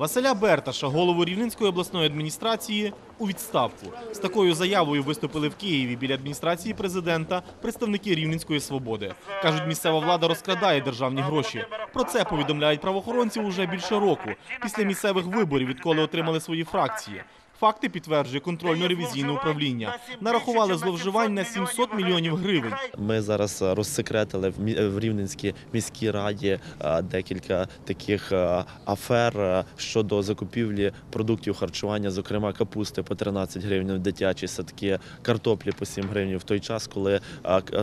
Василя Берташа, голову Рівненської обласної адміністрації, у відставку. З такою заявою виступили в Києві біля адміністрації президента представники Рівненської свободи. Кажуть, місцева влада розкрадає державні гроші. Про це повідомляють правоохоронці уже більше року, після місцевих виборів, відколи отримали свої фракції. Факти підтверджує контрольно-ревізійне управління. Нарахували зловживань на 700 мільйонів гривень. Ми зараз е, розсекретили в Рівненській міській раді е, декілька таких е, афер щодо закупівлі продуктів харчування, зокрема капусти по 13 гривень в дитячі садки, картоплі по 7 гривень в той час, коли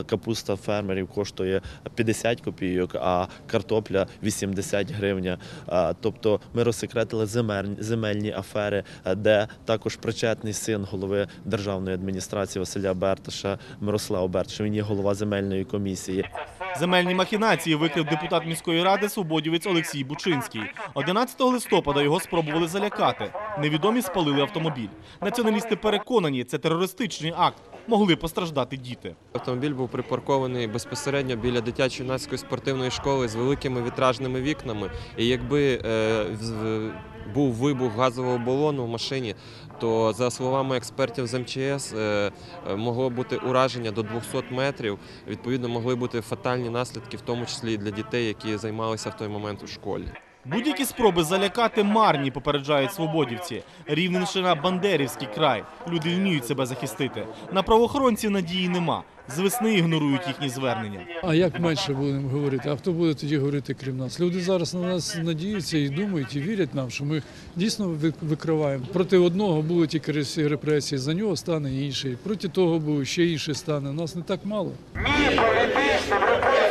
капуста фермерів коштує 50 копійок, а картопля 80 гривень. Тобто ми розсекретили земельні, афери, де також причетний син голови державної адміністрації Василя Берташа Мирослав Берташа. Він є голова земельної комісії. Земельні махінації викрив депутат міської ради свободівець Олексій Бучинський. 11 листопада його спробували залякати. Невідомі спалили автомобіль. Націоналісти переконані, це терористичний акт. Могли постраждати діти. Автомобіль був припаркований безпосередньо біля дитячої юнацької спортивної школи з великими вітражними вікнами. І якби е, був вибух газового балону в машині, то за словами експертів з МЧС е, могло бути ураження до 200 метрів. Відповідно, могли бути фатальні наслідки, в тому числі і для дітей, які займалися в той момент у школі. Будь-які спроби залякати марні, попереджають свободівці. Рівненщина Бандерівський край. Люди вміють себе захистити. На правоохоронців надії нема. З весни ігнорують їхні звернення. А як менше будемо говорити? А хто буде тоді говорити крім нас? Люди зараз на нас надіються і думають, і вірять нам, що ми дійсно ви- викриваємо. Проти одного будуть тільки рес- репресії, за нього стане інший. Проти того буде ще інший стане. Нас не так мало. Свободу